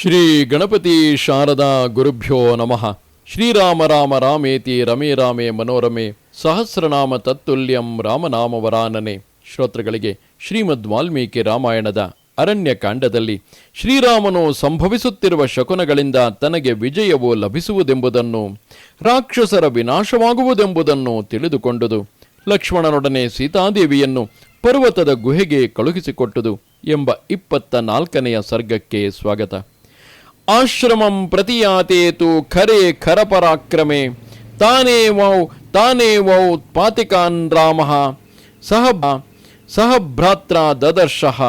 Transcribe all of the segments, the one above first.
ಶ್ರೀ ಗಣಪತಿ ಶಾರದಾ ಗುರುಭ್ಯೋ ನಮಃ. ಶ್ರೀರಾಮ ರಾಮ ರಾಮೇತಿ ರಮೇ ರಾಮೇ ಮನೋರಮೆ ಸಹಸ್ರನಾಮ ತತ್ತುಲ್ಯಂ ರಾಮನಾಮವರಾನನೆ. ಶ್ರೋತೃಗಳಿಗೆ ಶ್ರೀಮದ್ ವಾಲ್ಮೀಕಿ ರಾಮಾಯಣದ ಅರಣ್ಯಕಾಂಡದಲ್ಲಿ ಶ್ರೀರಾಮನು ಸಂಭವಿಸುತ್ತಿರುವ ಶಕುನಗಳಿಂದ ತನಗೆ ವಿಜಯವು ಲಭಿಸುವುದೆಂಬುದನ್ನು, ರಾಕ್ಷಸರ ವಿನಾಶವಾಗುವುದೆಂಬುದನ್ನು ತಿಳಿದುಕೊಂಡುದು. ಲಕ್ಷ್ಮಣನೊಡನೆ ಸೀತಾದೇವಿಯನ್ನು ಪರ್ವತದ ಗುಹೆಗೆ ಕಳುಹಿಸಿಕೊಟ್ಟುದು ಎಂಬ ಇಪ್ಪತ್ತ ನಾಲ್ಕನೆಯ ಸರ್ಗಕ್ಕೆ ಸ್ವಾಗತ. ಆಶ್ರಮಂ ಪ್ರತಿಯಾತೇತು ಖರೆ ಖರಪರಾಕ್ರಮೆ. ತಾನೇ ವೌ ತಾನೇ ವೌ ಪಾತಿಕಾನ್ ರಾಮ. ಸಹ ಸಹ ಭ್ರಾತ್ರ ದದರ್ಶಃ.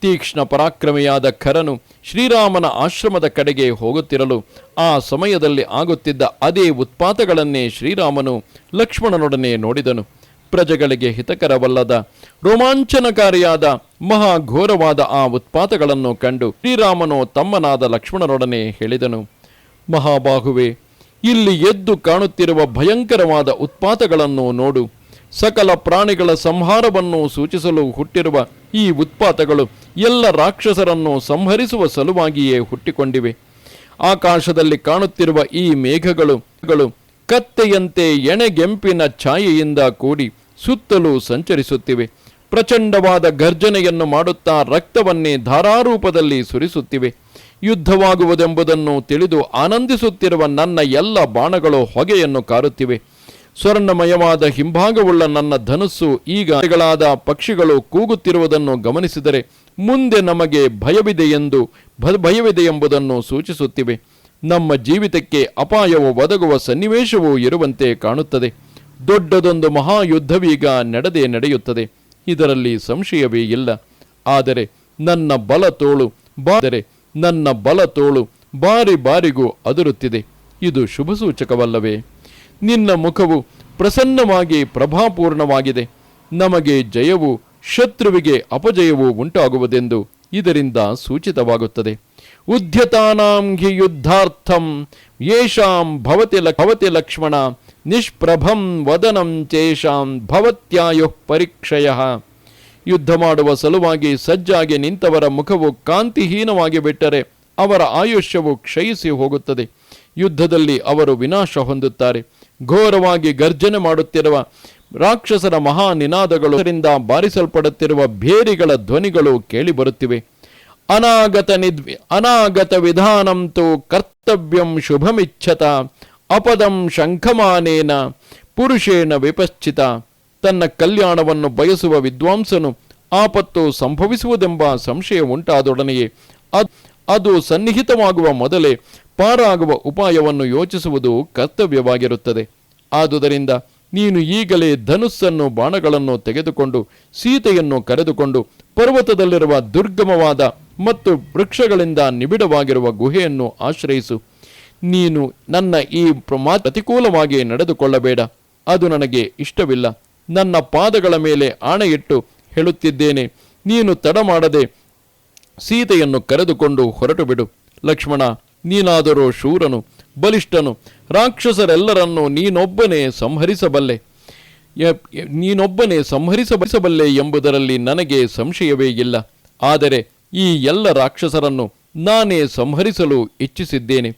ತೀಕ್ಷ್ಣ ಪರಾಕ್ರಮೆಯಾದ ಖರನು ಶ್ರೀರಾಮನ ಆಶ್ರಮದ ಕಡೆಗೆ ಹೋಗುತ್ತಿರಲು ಆ ಸಮಯದಲ್ಲಿ ಆಗುತ್ತಿದ್ದ ಅದೇ ಉತ್ಪಾತಗಳನ್ನೇ ಶ್ರೀರಾಮನು ಲಕ್ಷ್ಮಣನೊಡನೆ ನೋಡಿದನು. ಪ್ರಜೆಗಳಿಗೆ ಹಿತಕರವಲ್ಲದ ರೋಮಾಂಚನಕಾರಿಯಾದ ಮಹಾಘೋರವಾದ ಆ ಉತ್ಪಾತಗಳನ್ನು ಕಂಡು ಶ್ರೀರಾಮನು ತಮ್ಮನಾದ ಲಕ್ಷ್ಮಣರೊಡನೆ ಹೇಳಿದನು, ಮಹಾಬಾಹುವೆ, ಇಲ್ಲಿ ಎದ್ದು ಕಾಣುತ್ತಿರುವ ಭಯಂಕರವಾದ ಉತ್ಪಾತಗಳನ್ನು ನೋಡು. ಸಕಲ ಪ್ರಾಣಿಗಳ ಸಂಹಾರವನ್ನು ಸೂಚಿಸಲು ಹುಟ್ಟಿರುವ ಈ ಉತ್ಪಾತಗಳು ಎಲ್ಲ ರಾಕ್ಷಸರನ್ನು ಸಂಹರಿಸುವ ಸಲುವಾಗಿಯೇ ಹುಟ್ಟಿಕೊಂಡಿವೆ. ಆಕಾಶದಲ್ಲಿ ಕಾಣುತ್ತಿರುವ ಈ ಮೇಘಗಳು ಗಳು ಕತ್ತೆಯಂತೆ ಎಣೆಗೆಂಪಿನ ಛಾಯೆಯಿಂದ ಕೂಡಿ ಸುತ್ತಲೂ ಸಂಚರಿಸುತ್ತಿವೆ. ಪ್ರಚಂಡವಾದ ಗರ್ಜನೆಯನ್ನು ಮಾಡುತ್ತಾ ರಕ್ತವನ್ನೇ ಧಾರಾರೂಪದಲ್ಲಿ ಸುರಿಸುತ್ತಿವೆ. ಯುದ್ಧವಾಗುವುದೆಂಬುದನ್ನು ತಿಳಿದು ಆನಂದಿಸುತ್ತಿರುವ ನನ್ನ ಎಲ್ಲ ಬಾಣಗಳು ಹೊಗೆಯನ್ನು ಕಾರುತ್ತಿವೆ. ಸ್ವರ್ಣಮಯವಾದ ಹಿಂಭಾಗವುಳ್ಳ ನನ್ನ ಧನುಸ್ಸು ಈಗ ಗಳಾದ ಪಕ್ಷಿಗಳು ಕೂಗುತ್ತಿರುವುದನ್ನು ಗಮನಿಸಿದರೆ ಮುಂದೆ ನಮಗೆ ಭಯವಿದೆ ಎಂದು ಭಯವಿದೆ ಎಂಬುದನ್ನು ಸೂಚಿಸುತ್ತಿವೆ. ನಮ್ಮ ಜೀವಿತಕ್ಕೆ ಅಪಾಯವು ಒದಗುವ ಸನ್ನಿವೇಶವೂ ಇರುವಂತೆ ಕಾಣುತ್ತದೆ. ದೊಡ್ಡದೊಂದು ಮಹಾಯುದ್ಧವೀಗ ನಡೆದೇ ನಡೆಯುತ್ತದೆ. ಇದರಲ್ಲಿ ಸಂಶಯವೇ ಇಲ್ಲ. ಆದರೆ ನನ್ನ ಬಲ ತೋಳು ಬಾದರೆ ನನ್ನ ಬಲ ತೋಳು ಬಾರಿ ಬಾರಿಗೂ ಅದರುತ್ತಿದೆ. ಇದು ಶುಭ ಸೂಚಕವಲ್ಲವೇ ನಿನ್ನ ಮುಖವು ಪ್ರಸನ್ನವಾಗಿ ಪ್ರಭಾಪೂರ್ಣವಾಗಿದೆ. ನಮಗೆ ಜಯವು, ಶತ್ರುವಿಗೆ ಅಪಜಯವು ಉಂಟಾಗುವುದೆಂದು ಇದರಿಂದ ಸೂಚಿತವಾಗುತ್ತದೆ. ಉದ್ಯತಾನಾಂ ಹಿ ಯುದ್ಧಾರ್ಥಂ ಯೇಷಾಂ ಭವತಿ ಭವತಿ ಲಕ್ಷ್ಮಣ ನಿಷ್ಪ್ರಭಂ ವದನಂ ಚೇಷಾಂ ಭವತ್ಯಾಯು ಪರೀಕ್ಷಯ। ಯುದ್ಧ ಮಾಡುವ ಸಲುವಾಗಿ ಸಜ್ಜಾಗಿ ನಿಂತವರ ಮುಖವು ಕಾಂತಿಹೀನವಾಗಿ ಬಿಟ್ಟರೆ ಅವರ ಆಯುಷ್ಯವು ಕ್ಷಯಿಸಿ ಹೋಗುತ್ತದೆ। ಯುದ್ಧದಲ್ಲಿ ಅವರು ವಿನಾಶ ಹೊಂದುತ್ತಾರೆ। ಘೋರವಾಗಿ ಗರ್ಜನೆ ಮಾಡುತ್ತಿರುವ ರಾಕ್ಷಸರ ಮಹಾ ನಿನಾದಗಳು ಬಾರಿಸಲ್ಪಡುತ್ತಿರುವ ಭೇರಿಗಳ ಧ್ವನಿಗಳು ಕೇಳಿಬರುತ್ತಿವೆ। ಅನಾಗತ ನಿದ್ವಿ, ಅನಾಗತ ವಿಧಾನಂ ತು ಕರ್ತವ್ಯಂ ಶುಭಮಿಚ್ಛತ, ಅಪದಂ ಶಂಖಮಾನೇನ, ಪುರುಷೇನ ವಿಪಶ್ಚಿತ. ತನ್ನ ಕಲ್ಯಾಣವನ್ನು ಬಯಸುವ ವಿದ್ವಾಂಸನು ಆಪತ್ತು ಸಂಭವಿಸುವುದೆಂಬ ಸಂಶಯ ಉಂಟಾದೊಡನೆಯೇ, ಅದು ಸನ್ನಿಹಿತವಾಗುವ ಮೊದಲೇ ಪಾರಾಗುವ ಉಪಾಯವನ್ನು ಯೋಚಿಸುವುದು ಕರ್ತವ್ಯವಾಗಿರುತ್ತದೆ. ಆದುದರಿಂದ ನೀನು ಈಗಲೇ ಧನುಸ್ಸನ್ನು ಬಾಣಗಳನ್ನು ತೆಗೆದುಕೊಂಡು ಸೀತೆಯನ್ನು ಕರೆದುಕೊಂಡು ಪರ್ವತದಲ್ಲಿರುವ ದುರ್ಗಮವಾದ ಮತ್ತು ವೃಕ್ಷಗಳಿಂದ ನಿಬಿಡವಾಗಿರುವ ಗುಹೆಯನ್ನು ಆಶ್ರಯಿಸು. ನೀನು ನನ್ನ ಈ ಪ್ರಮಾ ಪ್ರತಿಕೂಲವಾಗಿ ನಡೆದುಕೊಳ್ಳಬೇಡ. ಅದು ನನಗೆ ಇಷ್ಟವಿಲ್ಲ. ನನ್ನ ಪಾದಗಳ ಮೇಲೆ ಆಣೆಯಿಟ್ಟು ಹೇಳುತ್ತಿದ್ದೇನೆ. ನೀನು ತಡ ಮಾಡದೆ ಸೀತೆಯನ್ನು ಕರೆದುಕೊಂಡು ಹೊರಟು ಬಿಡು ಲಕ್ಷ್ಮಣ, ನೀನಾದರೂ ಶೂರನು, ಬಲಿಷ್ಠನು, ರಾಕ್ಷಸರೆಲ್ಲರನ್ನು ನೀನೊಬ್ಬನೇ ಸಂಹರಿಸಬಲ್ಲೆ. ನೀನೊಬ್ಬನೇ ಸಂಹರಿಸಬಲ್ಲೆ ಎಂಬುದರಲ್ಲಿ ನನಗೆ ಸಂಶಯವೇ ಇಲ್ಲ. ಆದರೆ ಈ ಎಲ್ಲ ರಾಕ್ಷಸರನ್ನು ನಾನೇ ಸಂಹರಿಸಲು ಇಚ್ಛಿಸಿದ್ದೇನೆ.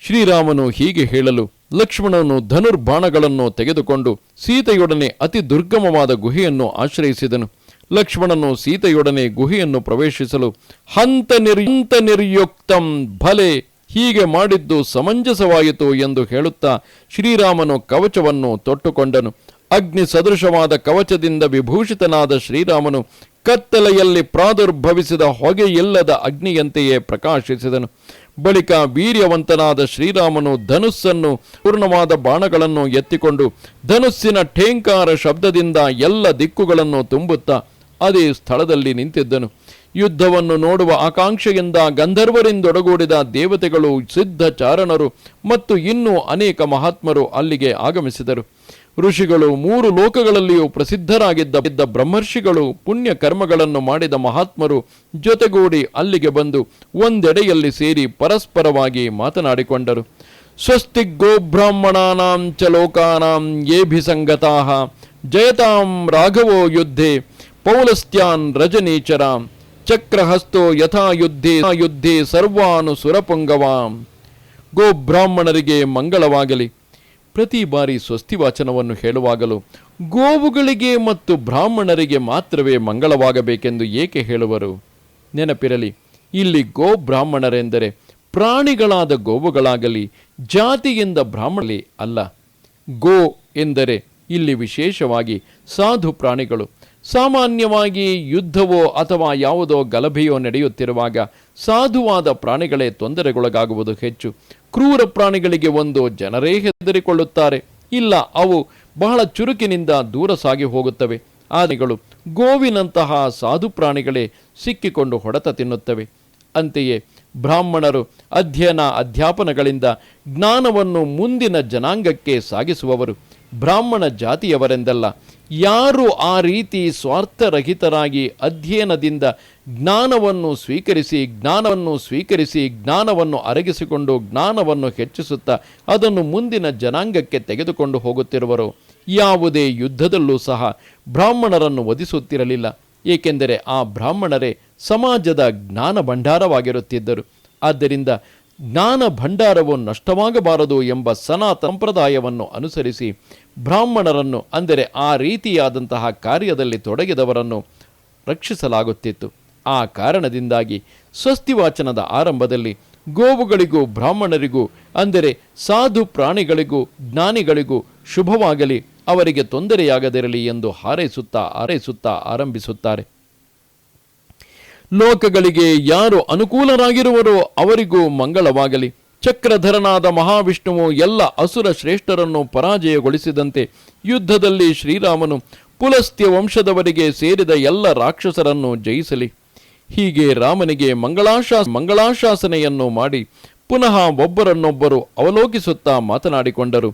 ಶ್ರೀರಾಮನು ಹೀಗೆ ಹೇಳಲು ಲಕ್ಷ್ಮಣನು ಧನುರ್ಬಾಣಗಳನ್ನು ತೆಗೆದುಕೊಂಡು ಸೀತೆಯೊಡನೆ ಅತಿ ದುರ್ಗಮವಾದ ಗುಹೆಯನ್ನು ಆಶ್ರಯಿಸಿದನು. ಲಕ್ಷ್ಮಣನು ಸೀತೆಯೊಡನೆ ಗುಹೆಯನ್ನು ಪ್ರವೇಶಿಸಲು ಹಂತ ನಿರ್ಯಂತ ನಿರ್ಯುಕ್ತಂ ಭಲೆ ಹೀಗೆ ಮಾಡಿದ್ದು ಸಮಂಜಸವಾಯಿತು ಎಂದು ಹೇಳುತ್ತಾ ಶ್ರೀರಾಮನು ಕವಚವನ್ನು ತೊಟ್ಟುಕೊಂಡನು. ಅಗ್ನಿ ಸದೃಶವಾದ ಕವಚದಿಂದ ವಿಭೂಷಿತನಾದ ಶ್ರೀರಾಮನು ಕತ್ತಲೆಯಲ್ಲಿ ಪ್ರಾದುರ್ಭವಿಸಿದ ಹೊಗೆಯಿಲ್ಲದ ಅಗ್ನಿಯಂತೆಯೇ ಪ್ರಕಾಶಿಸಿದನು. ಬಳಿಕ ವೀರ್ಯವಂತನಾದ ಶ್ರೀರಾಮನು ಧನುಸ್ಸನ್ನು ಪೂರ್ಣವಾದ ಬಾಣಗಳನ್ನು ಎತ್ತಿಕೊಂಡು ಧನುಸ್ಸಿನ ಠೇಂಕಾರ ಶಬ್ದದಿಂದ ಎಲ್ಲ ದಿಕ್ಕುಗಳನ್ನು ತುಂಬುತ್ತಾ ಅದೇ ಸ್ಥಳದಲ್ಲಿ ನಿಂತಿದ್ದನು. ಯುದ್ಧವನ್ನು ನೋಡುವ ಆಕಾಂಕ್ಷೆಯಿಂದ ಗಂಧರ್ವರಿಂದೊಡಗೂಡಿದ ದೇವತೆಗಳು ಸಿದ್ಧ ಚಾರಣರು ಮತ್ತು ಇನ್ನೂ ಅನೇಕ ಮಹಾತ್ಮರು ಅಲ್ಲಿಗೆ ಆಗಮಿಸಿದರು. ಋಷಿಗಳು ಮೂರು ಲೋಕಗಳಲ್ಲಿಯೂ ಪ್ರಸಿದ್ಧರಾಗಿದ್ದ ಇದ್ದ ಬ್ರಹ್ಮರ್ಷಿಗಳು ಪುಣ್ಯ ಕರ್ಮಗಳನ್ನು ಮಾಡಿದ ಮಹಾತ್ಮರು ಜೊತೆಗೂಡಿ ಅಲ್ಲಿಗೆ ಬಂದು ಒಂದೆಡೆಯಲ್ಲಿ ಸೇರಿ ಪರಸ್ಪರವಾಗಿ ಮಾತನಾಡಿಕೊಂಡರು. ಸ್ವಸ್ತಿ ಗೋಬ್ರಾಹ್ಮಣಾನಾಂ ಚ ಲೋಕಾನಾಂ ಯೇಭಿಸಂಗತಾಃ ಜಯತಾಂ ರಾಘವೋ ಯುದ್ಧೆ, ಪೌಲಸ್ತ್ಯಾನ್ ರಜನೀಚರಾಂ ಚಕ್ರಹಸ್ತೋ ಯಥಾ ಯುದ್ಧೇ ಯುದ್ಧೆ ಸರ್ವಾನು ಸುರಪುಂಗವಾಂ ಗೋ ಬ್ರಾಹ್ಮಣರಿಗೆ ಮಂಗಳವಾಗಲಿ. ಪ್ರತಿ ಬಾರಿ ಸ್ವಸ್ತಿ ವಾಚನವನ್ನು ಹೇಳುವಾಗಲೂ ಗೋವುಗಳಿಗೆ ಮತ್ತು ಬ್ರಾಹ್ಮಣರಿಗೆ ಮಾತ್ರವೇ ಮಂಗಳವಾಗಬೇಕೆಂದು ಏಕೆ ಹೇಳುವರು? ನೆನಪಿರಲಿ, ಇಲ್ಲಿ ಗೋ ಬ್ರಾಹ್ಮಣರೆಂದರೆ ಪ್ರಾಣಿಗಳಾದ ಗೋವುಗಳಾಗಲಿ, ಜಾತಿಯಿಂದ ಬ್ರಾಹ್ಮಣಲಿ ಅಲ್ಲ. ಗೋ ಎಂದರೆ ಇಲ್ಲಿ ವಿಶೇಷವಾಗಿ ಸಾಧು ಪ್ರಾಣಿಗಳು. ಸಾಮಾನ್ಯವಾಗಿ ಯುದ್ಧವೋ ಅಥವಾ ಯಾವುದೋ ಗಲಭೆಯೋ ನಡೆಯುತ್ತಿರುವಾಗ ಸಾಧುವಾದ ಪ್ರಾಣಿಗಳೇ ತೊಂದರೆಗೊಳಗಾಗುವುದು ಹೆಚ್ಚು. ಕ್ರೂರ ಪ್ರಾಣಿಗಳಿಗೆ ಒಂದು ಜನರೇ ಹೆದರಿಕೊಳ್ಳುತ್ತಾರೆ. ಇಲ್ಲ, ಅವು ಬಹಳ ಚುರುಕಿನಿಂದ ದೂರ ಸಾಗಿ ಹೋಗುತ್ತವೆ. ಆನೆಗಳು ಗೋವಿನಂತಹ ಸಾಧು ಪ್ರಾಣಿಗಳೇ ಸಿಕ್ಕಿಕೊಂಡು ಹೊಡೆತ ತಿನ್ನುತ್ತವೆ. ಅಂತೆಯೇ ಬ್ರಾಹ್ಮಣರು ಅಧ್ಯಯನ ಅಧ್ಯಾಪನಗಳಿಂದ ಜ್ಞಾನವನ್ನು ಮುಂದಿನ ಜನಾಂಗಕ್ಕೆ ಸಾಗಿಸುವವರು. ಬ್ರಾಹ್ಮಣ ಜಾತಿಯವರೆಂದಲ್ಲ, ಯಾರು ಆ ರೀತಿ ಸ್ವಾರ್ಥರಹಿತರಾಗಿ ಅಧ್ಯಯನದಿಂದ ಜ್ಞಾನವನ್ನು ಸ್ವೀಕರಿಸಿ ಜ್ಞಾನವನ್ನು ಸ್ವೀಕರಿಸಿ, ಜ್ಞಾನವನ್ನು ಅರಗಿಸಿಕೊಂಡು, ಜ್ಞಾನವನ್ನು ಹೆಚ್ಚಿಸುತ್ತಾ ಅದನ್ನು ಮುಂದಿನ ಜನಾಂಗಕ್ಕೆ ತೆಗೆದುಕೊಂಡು ಹೋಗುತ್ತಿರುವರು. ಯಾವುದೇ ಯುದ್ಧದಲ್ಲೂ ಸಹ ಬ್ರಾಹ್ಮಣರನ್ನು ವಧಿಸುತ್ತಿರಲಿಲ್ಲ. ಏಕೆಂದರೆ ಆ ಬ್ರಾಹ್ಮಣರೇ ಸಮಾಜದ ಜ್ಞಾನ ಭಂಡಾರವಾಗಿರುತ್ತಿದ್ದರು. ಆದ್ದರಿಂದ ಜ್ಞಾನ ಭಂಡಾರವು ನಷ್ಟವಾಗಬಾರದು ಎಂಬ ಸನಾತ ಸಂಪ್ರದಾಯವನ್ನು ಅನುಸರಿಸಿ ಬ್ರಾಹ್ಮಣರನ್ನು, ಅಂದರೆ ಆ ರೀತಿಯಾದಂತಹ ಕಾರ್ಯದಲ್ಲಿ ತೊಡಗಿದವರನ್ನು ರಕ್ಷಿಸಲಾಗುತ್ತಿತ್ತು. ಆ ಕಾರಣದಿಂದಾಗಿ ಸ್ವಸ್ತಿವಾಚನದ ಆರಂಭದಲ್ಲಿ ಗೋವುಗಳಿಗೂ ಬ್ರಾಹ್ಮಣರಿಗೂ, ಅಂದರೆ ಸಾಧು ಪ್ರಾಣಿಗಳಿಗೂ, ಜ್ಞಾನಿಗಳಿಗೂ ಶುಭವಾಗಲಿ, ಅವರಿಗೆ ತೊಂದರೆಯಾಗದಿರಲಿ ಎಂದು ಹಾರೈಸುತ್ತಾ ಹಾರೈಸುತ್ತಾ ಆರಂಭಿಸುತ್ತಾರೆ. ಲೋಕಗಳಿಗೆ ಯಾರು ಅನುಕೂಲರಾಗಿರುವರೋ ಅವರಿಗೂ ಮಂಗಳವಾಗಲಿ. ಚಕ್ರಧರನಾದ ಮಹಾವಿಷ್ಣುವು ಎಲ್ಲ ಅಸುರ ಶ್ರೇಷ್ಠರನ್ನು ಪರಾಜಯಗೊಳಿಸಿದಂತೆ ಯುದ್ಧದಲ್ಲಿ ಶ್ರೀರಾಮನು ಪುಲಸ್ತ್ಯ ವಂಶದವರಿಗೆ ಸೇರಿದ ಎಲ್ಲ ರಾಕ್ಷಸರನ್ನು ಜಯಿಸಲಿ. ಹೀಗೆ ರಾಮನಿಗೆ ಮಂಗಳಾಶಾ, ಮಂಗಳಾಶಾಸನೆಯನ್ನು ಮಾಡಿ ಪುನಃ ಒಬ್ಬರನ್ನೊಬ್ಬರು ಅವಲೋಕಿಸುತ್ತಾ ಮಾತನಾಡಿಕೊಂಡರು.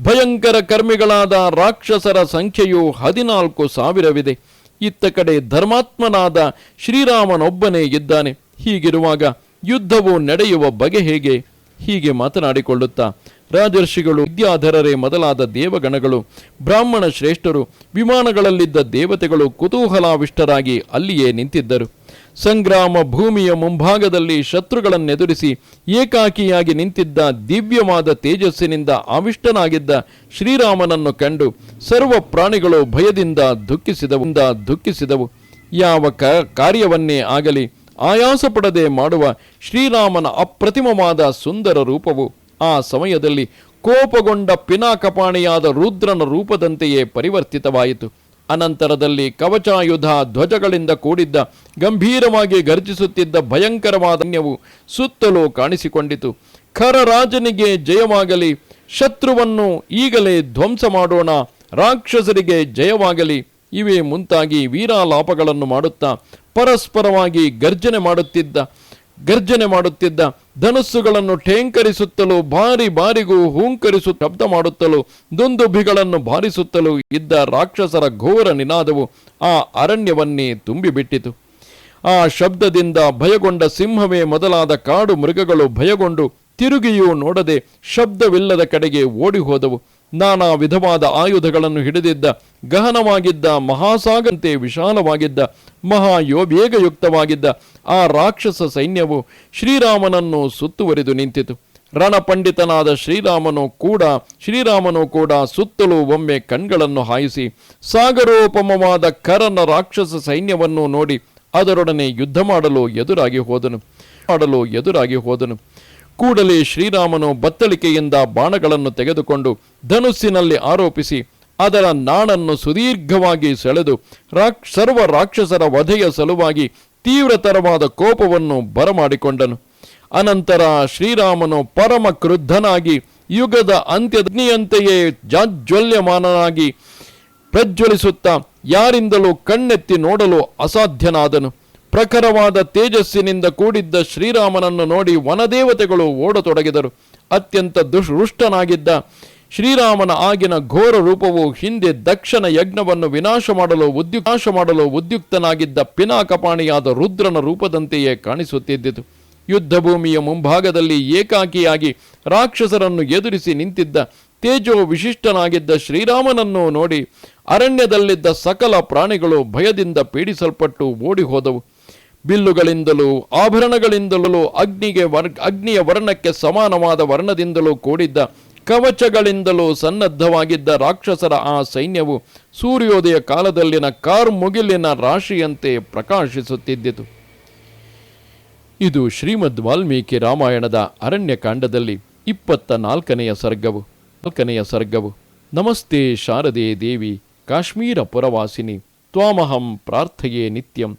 ಭಯಂಕರ ಕರ್ಮಿಗಳಾದ ರಾಕ್ಷಸರ ಸಂಖ್ಯೆಯು ಹದಿನಾಲ್ಕು ಸಾವಿರವಿದೆ. ಇತ್ತ ಕಡೆ ಧರ್ಮಾತ್ಮನಾದ ಶ್ರೀರಾಮನೊಬ್ಬನೇ ಇದ್ದಾನೆ. ಹೀಗಿರುವಾಗ ಯುದ್ಧವು ನಡೆಯುವ ಬಗೆ ಹೇಗೆ? ಹೀಗೆ ಮಾತನಾಡಿಕೊಳ್ಳುತ್ತಾ, ರಾಜರ್ಷಿಗಳು, ವಿದ್ಯಾಧರರೇ ಮೊದಲಾದ ದೇವಗಣಗಳು, ಬ್ರಾಹ್ಮಣ ಶ್ರೇಷ್ಠರು, ವಿಮಾನಗಳಲ್ಲಿದ್ದ ದೇವತೆಗಳು ಕುತೂಹಲಾವಿಷ್ಟರಾಗಿ ಅಲ್ಲಿಯೇ ನಿಂತಿದ್ದರು. ಸಂಗ್ರಾಮ ಭೂಮಿಯ ಮುಂಭಾಗದಲ್ಲಿ ಶತ್ರುಗಳನ್ನೆದುರಿಸಿ ಏಕಾಕಿಯಾಗಿ ನಿಂತಿದ್ದ ದಿವ್ಯವಾದ ತೇಜಸ್ಸಿನಿಂದ ಆವಿಷ್ಟನಾಗಿದ್ದ ಶ್ರೀರಾಮನನ್ನು ಕಂಡು ಸರ್ವ ಪ್ರಾಣಿಗಳು ಭಯದಿಂದ ದುಃಖಿಸಿದವು ದುಃಖಿಸಿದವು. ಯಾವ ಕ, ಕಾರ್ಯವನ್ನೇ ಆಗಲಿ ಆಯಾಸ ಪಡದೆ ಮಾಡುವ ಶ್ರೀರಾಮನ ಅಪ್ರತಿಮವಾದ ಸುಂದರ ರೂಪವು ಆ ಸಮಯದಲ್ಲಿ ಕೋಪಗೊಂಡ ಪಿನಾಕಪಾಣಿಯಾದ ರುದ್ರನ ರೂಪದಂತೆಯೇ ಪರಿವರ್ತಿತವಾಯಿತು. ಅನಂತರದಲ್ಲಿ ಕವಚಾಯುಧ ಧ್ವಜಗಳಿಂದ ಕೂಡಿದ್ದ ಗಂಭೀರವಾಗಿ ಗರ್ಜಿಸುತ್ತಿದ್ದ ಭಯಂಕರವಾದ ಅನ್ಯವು ಸುತ್ತಲೂ ಕಾಣಿಸಿಕೊಂಡಿತು. ಖರರಾಜನಿಗೆ ಜಯವಾಗಲಿ, ಶತ್ರುವನ್ನು ಈಗಲೇ ಧ್ವಂಸ ಮಾಡೋಣ, ರಾಕ್ಷಸರಿಗೆ ಜಯವಾಗಲಿ, ಇವೇ ಮುಂತಾಗಿ ವೀರಾಲಾಪಗಳನ್ನು ಮಾಡುತ್ತಾ ಪರಸ್ಪರವಾಗಿ ಗರ್ಜನೆ ಮಾಡುತ್ತಿದ್ದ ಗರ್ಜನೆ ಮಾಡುತ್ತಿದ್ದ ಧನಸ್ಸುಗಳನ್ನು ಠೇಂಕರಿಸುತ್ತಲೂ ಬಾರಿ ಬಾರಿಗೂ ಹೂಂಕರಿಸು, ಶಬ್ದ ಮಾಡುತ್ತಲೂ ದುಂದುಭಿಗಳನ್ನು ಬಾರಿಸುತ್ತಲೂ ಇದ್ದ ರಾಕ್ಷಸರ ಘೋರ ನಿನಾದವು ಆ ಅರಣ್ಯವನ್ನೇ ತುಂಬಿಬಿಟ್ಟಿತು. ಆ ಶಬ್ದದಿಂದ ಭಯಗೊಂಡ ಸಿಂಹವೇ ಮೊದಲಾದ ಕಾಡು ಮೃಗಗಳು ಭಯಗೊಂಡು ತಿರುಗಿಯೂ ನೋಡದೆ ಶಬ್ದವಿಲ್ಲದ ಕಡೆಗೆ ಓಡಿ ಹೋದವು ನಾನಾ ವಿಧವಾದ ಆಯುಧಗಳನ್ನು ಹಿಡಿದಿದ್ದ, ಗಹನವಾಗಿದ್ದ ಮಹಾಸಾಗಂತೆ ವಿಶಾಲವಾಗಿದ್ದ ಮಹಾಯೋವೇಗಯುಕ್ತವಾಗಿದ್ದ ಆ ರಾಕ್ಷಸ ಸೈನ್ಯವು ಶ್ರೀರಾಮನನ್ನು ಸುತ್ತುವರಿದು ನಿಂತಿತು. ರಣಪಂಡಿತನಾದ ಶ್ರೀರಾಮನು ಕೂಡ ಶ್ರೀರಾಮನು ಕೂಡ ಸುತ್ತಲೂ ಒಮ್ಮೆ ಕಣ್ಗಳನ್ನು ಹಾಯಿಸಿ, ಸಾಗರೋಪಮವಾದ ಕರನ ರಾಕ್ಷಸ ಸೈನ್ಯವನ್ನು ನೋಡಿ ಅದರೊಡನೆ ಯುದ್ಧ ಮಾಡಲು ಎದುರಾಗಿ ಹೋದನು. ಮಾಡಲು ಎದುರಾಗಿ ಹೋದನು. ಕೂಡಲೇ ಶ್ರೀರಾಮನು ಬತ್ತಳಿಕೆಯಿಂದ ಬಾಣಗಳನ್ನು ತೆಗೆದುಕೊಂಡು ಧನುಸ್ಸಿನಲ್ಲಿ ಆರೋಪಿಸಿ ಅದರ ನಾಣನ್ನು ಸುದೀರ್ಘವಾಗಿ ಸೆಳೆದು ಸರ್ವ ರಾಕ್ಷಸರ ವಧೆಯ ಸಲುವಾಗಿ ತೀವ್ರತರವಾದ ಕೋಪವನ್ನು ಬರಮಾಡಿಕೊಂಡನು. ಅನಂತರ ಶ್ರೀರಾಮನು ಪರಮ ಕ್ರುದ್ಧನಾಗಿ ಯುಗದ ಅಂತ್ಯಗ್ನಿಯಂತೆಯೇ ಜಾಜ್ವಲ್ಯಮಾನನಾಗಿ ಪ್ರಜ್ವಲಿಸುತ್ತಾ ಯಾರಿಂದಲೂ ಕಣ್ಣೆತ್ತಿ ನೋಡಲು ಅಸಾಧ್ಯನಾದನು. ಪ್ರಖರವಾದ ತೇಜಸ್ಸಿನಿಂದ ಕೂಡಿದ್ದ ಶ್ರೀರಾಮನನ್ನು ನೋಡಿ ವನದೇವತೆಗಳು ಓಡತೊಡಗಿದರು. ಅತ್ಯಂತ ದುಷ್ಟನಾಗಿದ್ದ ಶ್ರೀರಾಮನ ಆಗಿನ ಘೋರ ರೂಪವು ಹಿಂದೆ ದಕ್ಷನ ಯಜ್ಞವನ್ನು ವಿನಾಶ ಮಾಡಲು ಉದ್ಯು ನಾಶ ಮಾಡಲು ಉದ್ಯುಕ್ತನಾಗಿದ್ದ ಪಿನಾಕಪಾಣಿಯಾದ ರುದ್ರನ ರೂಪದಂತೆಯೇ ಕಾಣಿಸುತ್ತಿದ್ದಿತು. ಯುದ್ಧ ಭೂಮಿಯ ಮುಂಭಾಗದಲ್ಲಿ ಏಕಾಕಿಯಾಗಿ ರಾಕ್ಷಸರನ್ನು ಎದುರಿಸಿ ನಿಂತಿದ್ದ ತೇಜೋ ವಿಶಿಷ್ಟನಾಗಿದ್ದ ಶ್ರೀರಾಮನನ್ನು ನೋಡಿ ಅರಣ್ಯದಲ್ಲಿದ್ದ ಸಕಲ ಪ್ರಾಣಿಗಳು ಭಯದಿಂದ ಪೀಡಿಸಲ್ಪಟ್ಟು ಓಡಿ ಹೋದವು ಬಿಲ್ಲುಗಳಿಂದಲೂ, ಆಭರಣಗಳಿಂದಲೂ, ಅಗ್ನಿಗೆ ವರ್, ಅಗ್ನಿಯ ವರ್ಣಕ್ಕೆ ಸಮಾನವಾದ ವರ್ಣದಿಂದಲೂ ಕೂಡಿದ್ದ ಕವಚಗಳಿಂದಲೂ ಸನ್ನದ್ಧವಾಗಿದ್ದ ರಾಕ್ಷಸರ ಆ ಸೈನ್ಯವು ಸೂರ್ಯೋದಯ ಕಾಲದಲ್ಲಿನ ಕಾರ್ಮುಗಿಲಿನ ರಾಶಿಯಂತೆ ಪ್ರಕಾಶಿಸುತ್ತಿದ್ದಿತು. ಇದು ಶ್ರೀಮದ್ ವಾಲ್ಮೀಕಿ ರಾಮಾಯಣದ ಅರಣ್ಯಕಾಂಡದಲ್ಲಿ ಇಪ್ಪತ್ತ ನಾಲ್ಕನೆಯ ಸರ್ಗವು ನಾಲ್ಕನೆಯ ಸರ್ಗವು. ನಮಸ್ತೆ ಶಾರದೆ ದೇವಿ, ಕಾಶ್ಮೀರ ಪುರವಾಸಿನಿ, ತ್ವಾಮಹಂ ಪ್ರಾರ್ಥೆಯೇ ನಿತ್ಯಂ.